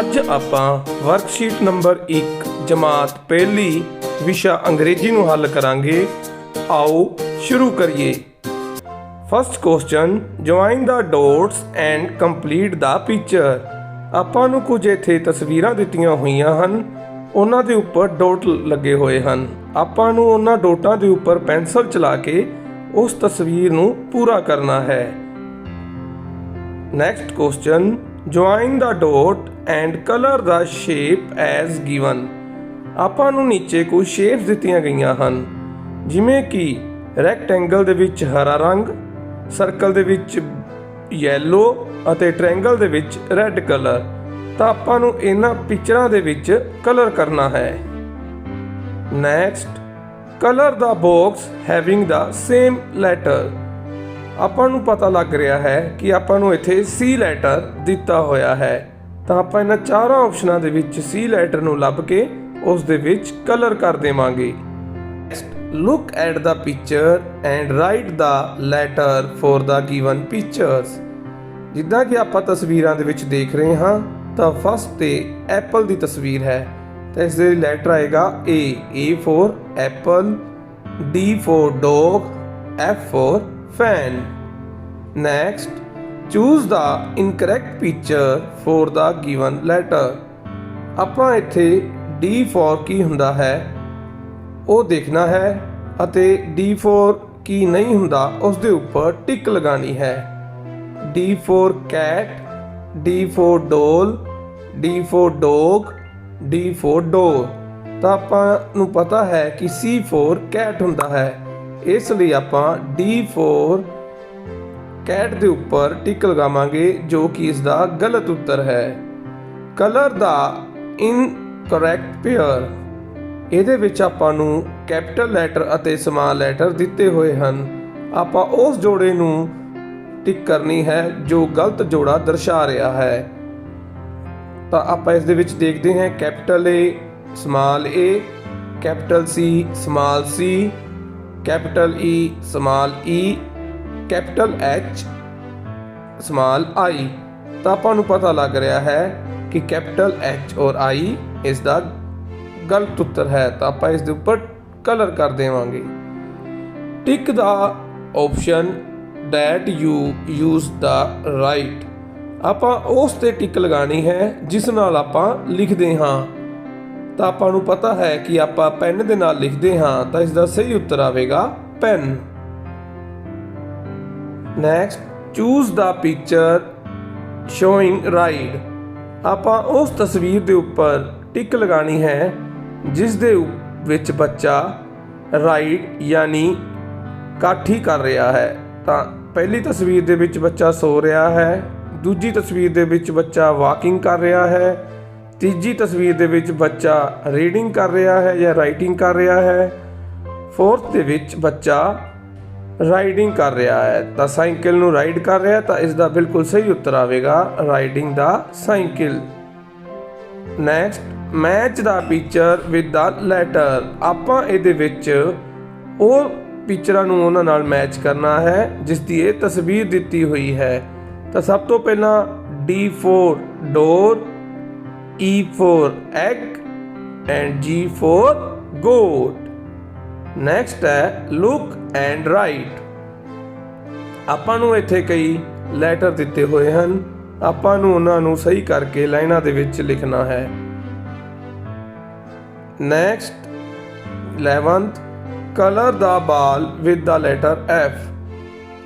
ਅੱਜ ਆਪਾਂ worksheet number 1 ਜਮਾਤ ਪਹਿਲੀ, ਵਿਸ਼ਾ ਅੰਗਰੇਜ਼ੀ ਨੂੰ ਹੱਲ ਕਰਾਂਗੇ। ਆਓ ਸ਼ੁਰੂ ਕਰੀਏ। First question join the dots and complete the picture ਆਪਾਂ ਨੂੰ ਕੁਝ ਇੱਥੇ ਤਸਵੀਰਾਂ ਦਿੱਤੀਆਂ ਹੋਈਆਂ ਹਨ। ਉਹਨਾਂ ਦੇ ਉੱਪਰ ਡੋਟ ਲੱਗੇ ਹੋਏ ਹਨ। ਆਪਾਂ ਨੂੰ ਉਹਨਾਂ ਡੋਟਾਂ ਦੇ ਉੱਪਰ ਪੈਨਸਲ ਚਲਾ ਕੇ ਉਸ ਤਸਵੀਰ ਨੂੰ ਪੂਰਾ ਕਰਨਾ ਹੈ। Next question join the dot and colour the shape as given ਆਪਾਂ ਨੂੰ ਨੀਚੇ ਕੁਝ ਸ਼ੇਪਸ ਦਿੱਤੀਆਂ ਗਈਆਂ ਹਨ। ਜਿਵੇਂ ਕਿ ਰੈਕਟੈਂਗਲ ਦੇ ਵਿੱਚ ਹਰਾ ਰੰਗ ਸਰਕਲ ਦੇ ਵਿੱਚ ਯੈਲੋ ਅਤੇ ਟ੍ਰਾਇੰਗਲ ਦੇ ਵਿੱਚ ਰੈੱਡ ਕਲਰ ਤਾਂ ਆਪਾਂ ਨੂੰ ਇਹਨਾਂ ਪਿਕਚਰਾਂ ਦੇ ਵਿੱਚ ਕਲਰ ਕਰਨਾ ਹੈ। Next colour the box having the same letter ਆਪਾਂ ਨੂੰ ਪਤਾ ਲੱਗ ਰਿਹਾ ਹੈ ਕਿ ਆਪਾਂ ਨੂੰ ਇੱਥੇ ਸੀ ਲੈਟਰ ਦਿੱਤਾ ਹੋਇਆ ਹੈ। ਤਾਂ ਆਪਾਂ ਇਹਨਾਂ ਚਾਰਾਂ ਆਪਸ਼ਨਾਂ ਦੇ ਵਿੱਚ ਸੀ ਲੈਟਰ ਨੂੰ ਲੱਭ ਕੇ ਉਸ ਦੇ ਵਿੱਚ ਕਲਰ ਕਰ ਦੇਵਾਂਗੇ। Look at the picture and write the letter for the given pictures ਜਿੱਦਾਂ ਕਿ ਆਪਾਂ ਤਸਵੀਰਾਂ ਦੇ ਵਿੱਚ ਦੇਖ ਰਹੇ ਹਾਂ, ਤਾਂ ਫਸਟ ਤੇ ਐਪਲ ਦੀ ਤਸਵੀਰ ਹੈ। ਤਾਂ ਇਸ ਦੇ ਲੈਟਰ ਆਏਗਾ A A for apple D for dog, F for fan next choose the incorrect picture for the given letter ਆਪਾਂ ਇੱਥੇ D for ਕੀ ਹੁੰਦਾ ਹੈ ਉਹ ਦੇਖਣਾ ਹੈ ਅਤੇ D4 ਕੀ ਨਹੀਂ ਹੁੰਦਾ ਉਸ ਦੇ ਉੱਪਰ ਟਿਕ ਲਗਾਣੀ ਹੈ D4 cat D4 doll D4 dog D4 door ਤਾਂ ਆਪਾਂ ਨੂੰ ਪਤਾ ਹੈ ਕਿ C4 cat ਹੁੰਦਾ ਹੈ ਇਸ ਲਈ ਆਪਾਂ D4 ਕੈਟ ਦੇ ਉੱਪਰ ਟਿਕ ਲਗਾਵਾਂਗੇ, ਜੋ ਕਿ ਇਸ ਦਾ ਗਲਤ ਉੱਤਰ ਹੈ। ਕਲਰ ਦਾ ਇਨਕਰੈਕਟ ਪੇਅਰ ਇਹਦੇ ਵਿੱਚ ਆਪਾਂ ਨੂੰ ਕੈਪੀਟਲ ਲੈਟਰ ਅਤੇ ਸਮਾਲ ਲੈਟਰ ਦਿੱਤੇ ਹੋਏ ਹਨ। ਆਪਾਂ ਉਸ ਜੋੜੇ ਨੂੰ ਟਿਕ ਕਰਨੀ ਹੈ, ਜੋ ਗਲਤ ਜੋੜਾ ਦਰਸਾ ਰਿਹਾ ਹੈ। ਤਾਂ ਆਪਾਂ ਇਸ ਦੇ ਵਿੱਚ ਦੇਖਦੇ ਹਾਂ, capital A, small a, capital C, small c, capital E small e capital H small i ਤਾਂ ਆਪਾਂ ਨੂੰ ਪਤਾ ਲੱਗ ਰਿਹਾ ਹੈ ਕਿ ਕੈਪੀਟਲ H ਔਰ ਆਈ ਇਸ ਦਾ ਗਲਤ ਉੱਤਰ ਹੈ ਤਾਂ ਆਪਾਂ ਇਸ ਦੇ ਉੱਪਰ ਕਲਰ ਕਰ ਦੇਵਾਂਗੇ। Tick the option that you use the right ਆਪਾਂ ਉਸ ਤੇ ਟਿਕ ਲਗਾਣੀ ਹੈ, ਜਿਸ ਨਾਲ ਆਪਾਂ ਲਿਖਦੇ ਹਾਂ। ਤਾਂ ਆਪਾਂ ਨੂੰ ਪਤਾ ਹੈ ਕਿ ਆਪਾਂ ਪੈਨ ਦੇ ਨਾਲ ਲਿਖਦੇ ਹਾਂ, ਤਾਂ ਇਸ ਦਾ ਸਹੀ ਉੱਤਰ ਆਵੇਗਾ pen next choose the picture showing ride ਆਪਾਂ ਉਸ ਤਸਵੀਰ ਦੇ ਉੱਪਰ ਟਿਕ ਲਗਾਣੀ ਹੈ, ਜਿਸ ਦੇ ਵਿੱਚ ਬੱਚਾ ਰਾਈਡ ਯਾਨੀ ਕਾਠੀ ਕਰ ਰਿਹਾ ਹੈ। ਤਾਂ ਪਹਿਲੀ ਤਸਵੀਰ ਦੇ ਵਿੱਚ ਬੱਚਾ ਸੋ ਰਿਹਾ ਹੈ, ਦੂਜੀ ਤਸਵੀਰ ਦੇ ਵਿੱਚ ਬੱਚਾ ਵਾਕਿੰਗ ਕਰ ਰਿਹਾ ਹੈ, ਤੀਜੀ ਤਸਵੀਰ ਦੇ ਵਿੱਚ ਬੱਚਾ ਰੀਡਿੰਗ ਕਰ ਰਿਹਾ ਹੈ ਜਾਂ ਰਾਈਟਿੰਗ ਕਰ ਰਿਹਾ ਹੈ। ਫੋਰਥ ਦੇ ਵਿੱਚ ਬੱਚਾ ਰਾਈਡਿੰਗ ਕਰ ਰਿਹਾ ਹੈ। ਤਾਂ ਸਾਈਕਲ ਨੂੰ ਰਾਈਡ ਕਰ ਰਿਹਾ ਤਾਂ ਇਸ ਦਾ ਬਿਲਕੁਲ ਸਹੀ ਉੱਤਰ ਆਵੇਗਾ। Riding the cycle. Next match the picture with the letter ਆਪਾਂ ਇਹਦੇ ਵਿੱਚ ਉਹ ਪਿਕਚਰਾਂ ਨੂੰ ਉਹਨਾਂ ਨਾਲ ਮੈਚ ਕਰਨਾ ਹੈ ਜਿਸ ਦੀ ਇਹ ਤਸਵੀਰ ਦਿੱਤੀ ਹੋਈ ਹੈ। ਤਾਂ ਸਭ ਤੋਂ ਪਹਿਲਾਂ D4 door E4 egg and G4 goat next ਹੈ ਲੁੱਕ ਐਂਡ ਰਾਈਟ ਆਪਾਂ ਨੂੰ ਇੱਥੇ ਕਈ ਲੈਟਰ ਦਿੱਤੇ ਹੋਏ ਹਨ। ਆਪਾਂ ਨੂੰ ਉਹਨਾਂ ਨੂੰ ਸਹੀ ਕਰਕੇ ਲਾਈਨਾਂ ਦੇ ਵਿੱਚ ਲਿਖਣਾ ਹੈ। Next 11th colour the ball with the letter F.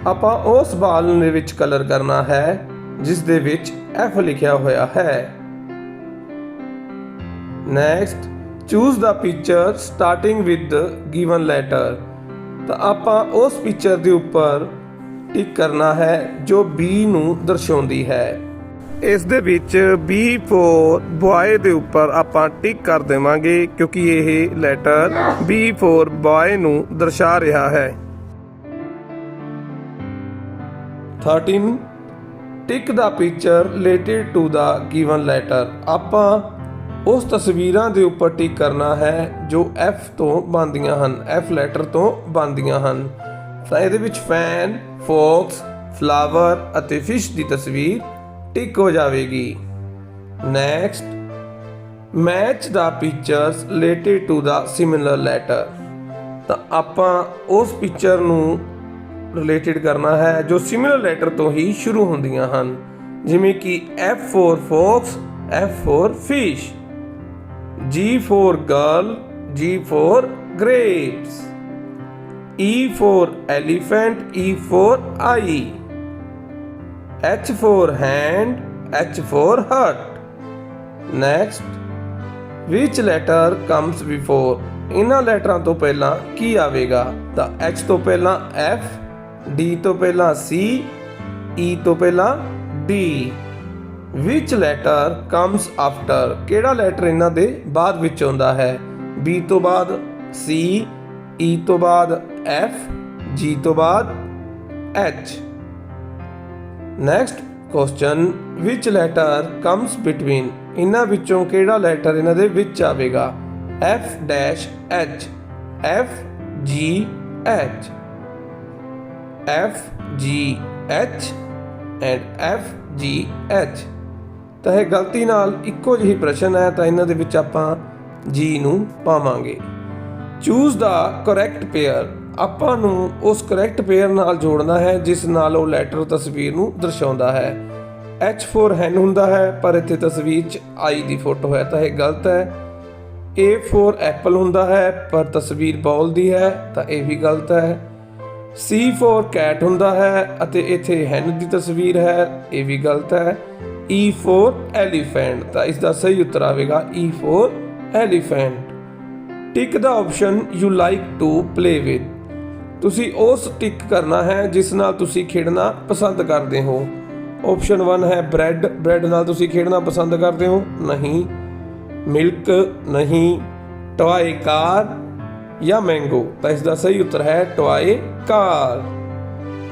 ਆਪਾਂ ਉਸ ਬਾਲ ਦੇ ਵਿੱਚ ਕਲਰ ਕਰਨਾ ਹੈ, ਜਿਸ ਦੇ ਵਿੱਚ F ਲਿਖਿਆ ਹੋਇਆ ਹੈ। Next choose the picture starting with given letter ਤਾਂ ਆਪਾਂ ਉਸ ਪਿਕਚਰ ਦੇ ਉੱਪਰ ਟਿਕ ਕਰਨਾ ਹੈ, ਜੋ B ਨੂੰ ਦਰਸਾਉਂਦੀ ਹੈ। ਇਸ ਦੇ ਵਿੱਚ B ਬॉय ਦੇ ਉੱਪਰ ਆਪਾਂ ਟਿਕ ਕਰ ਦੇਵਾਂਗੇ, ਕਿਉਂਕਿ ਇਹ ਲੈਟਰ B ਫੋਰ ਬॉय ਨੂੰ ਦਰਸਾ ਰਿਹਾ ਹੈ। 13 tick the picture related to the given letter ਆਪਾਂ ਉਸ ਤਸਵੀਰਾਂ ਦੇ ਉੱਪਰ ਟਿਕ ਕਰਨਾ ਹੈ ਜੋ F ਤੋਂ ਬਣਦੀਆਂ ਹਨ, F ਲੈਟਰ ਤੋਂ ਬਣਦੀਆਂ ਹਨ। ਤਾਂ ਇਹਦੇ ਵਿੱਚ ਫੈਨ ਫੋਕਸ ਫਲਾਵਰ ਅਤੇ ਫਿਸ਼ ਦੀ ਤਸਵੀਰ ਟਿਕ ਹੋ ਜਾਵੇਗੀ। Next match the pictures related to the similar letter ਤਾਂ ਆਪਾਂ ਉਸ ਪਿਕਚਰ ਨੂੰ ਰਿਲੇਟਡ ਕਰਨਾ ਹੈ ਜੋ ਸਿਮਿਲਰ ਲੈਟਰ ਤੋਂ ਹੀ ਸ਼ੁਰੂ ਹੁੰਦੀਆਂ ਹਨ। ਜਿਵੇਂ ਕਿ F for fox F for fish G for girl G for grapes E for elephant E for eye H for hand H for heart next which letter comes before ਇਹਨਾਂ ਲੈਟਰਾਂ ਤੋਂ ਪਹਿਲਾਂ ਕੀ ਆਵੇਗਾ ਤਾਂ H ਤੋਂ ਪਹਿਲਾਂ F D ਤੋਂ ਪਹਿਲਾਂ C E ਤੋਂ ਪਹਿਲਾਂ D which letter comes after ਕਿਹੜਾ ਲੈਟਰ ਇਹਨਾਂ ਦੇ ਬਾਅਦ ਵਿੱਚ ਆਉਂਦਾ ਹੈ B ਤੋਂ ਬਾਅਦ C E ਤੋਂ ਬਾਅਦ F G ਤੋਂ ਬਾਅਦ H next question which letter comes between ਇਹਨਾਂ ਵਿੱਚੋਂ ਕਿਹੜਾ ਲੈਟਰ ਇਹਨਾਂ ਦੇ ਵਿੱਚ ਆਵੇਗਾ F-H F G H F G H and F G H ਤਾਂ ਇਹ ਗਲਤੀ ਨਾਲ ਇੱਕੋ ਜਿਹੀ ਪ੍ਰਸ਼ਨ ਹੈ, ਤਾਂ ਇਹਨਾਂ ਦੇ ਵਿੱਚ ਆਪਾਂ ਜੀ ਨੂੰ ਪਾਵਾਂਗੇ। ਚੂਜ਼ ਦਾ ਕਰੈਕਟ ਪੇਅਰ ਆਪਾਂ ਨੂੰ ਉਸ ਕਰੈਕਟ ਪੇਅਰ ਨਾਲ ਜੋੜਨਾ ਹੈ, ਜਿਸ ਨਾਲ ਉਹ ਲੈਟਰ ਤਸਵੀਰ ਨੂੰ ਦਰਸਾਉਂਦਾ ਹੈ। H for hen ਹੁੰਦਾ ਹੈ, ਪਰ ਇੱਥੇ ਤਸਵੀਰ 'ਚ I ਦੀ ਫੋਟੋ ਹੈ, ਤਾਂ ਇਹ ਗਲਤ ਹੈ। A for ਐਪਲ ਹੁੰਦਾ ਹੈ, ਪਰ ਤਸਵੀਰ ਬਾਲ ਦੀ ਹੈ, ਤਾਂ ਇਹ ਵੀ ਗਲਤ ਹੈ। C for cat ਹੁੰਦਾ ਹੈ, ਅਤੇ ਇੱਥੇ ਹੈਨ ਦੀ ਤਸਵੀਰ ਹੈ, ਇਹ ਵੀ ਗਲਤ ਹੈ। E for elephant, ਤਾਂ ਇਸ ਦਾ ਸਹੀ ਉੱਤਰ ਆਵੇਗਾ E for elephant tick the option you like to play with ਤੁਸੀਂ ਉਸ ਟਿਕ ਕਰਨਾ ਹੈ ਜਿਸ ਨਾਲ ਤੁਸੀਂ ਖੇਡਣਾ ਪਸੰਦ ਕਰਦੇ ਹੋ। ਆਪਸ਼ਨ 1 ਹੈ ਬ੍ਰੈਡ ਬ੍ਰੈਡ ਨਾਲ ਤੁਸੀਂ ਖੇਡਣਾ ਪਸੰਦ ਕਰਦੇ ਹੋ? ਨਹੀਂ। ਮਿਲਕ ਨਹੀਂ। ਟੌਏ ਕਾਰ ਜਾਂ ਮੈਂਗੋ ਤਾਂ ਇਸ ਦਾ ਸਹੀ ਉੱਤਰ ਹੈ toy car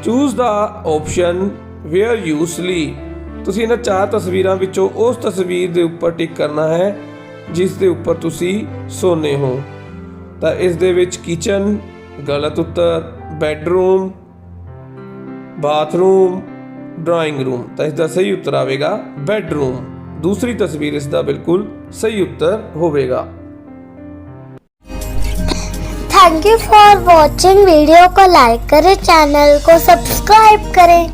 choose the option where you sleep ਤੁਸੀਂ ਇਹਨਾਂ ਚਾਰ ਤਸਵੀਰਾਂ ਵਿੱਚੋਂ ਉਸ ਤਸਵੀਰ ਦੇ ਉੱਪਰ ਟਿਕ ਕਰਨਾ ਹੈ ਜਿਸ ਦੇ ਉੱਪਰ ਤੁਸੀਂ ਸੋਨੇ ਹੋ ਤਾਂ ਇਸ ਦੇ ਵਿੱਚ ਕਿਚਨ ਗਲਤ ਉੱਤਰ ਬੈੱਡਰੂਮ ਬਾਥਰੂਮ ਡਰਾਇੰਗ ਰੂਮ ਤਾਂ ਇਸ ਦਾ ਸਹੀ ਉੱਤਰ ਆਵੇਗਾ ਬੈੱਡਰੂਮ ਦੂਸਰੀ ਤਸਵੀਰ ਇਸ ਦਾ ਬਿਲਕੁਲ ਸਹੀ ਉੱਤਰ ਹੋਵੇਗਾ thank you for watching video को लाइक करें चैनल को सब्सक्राइब करें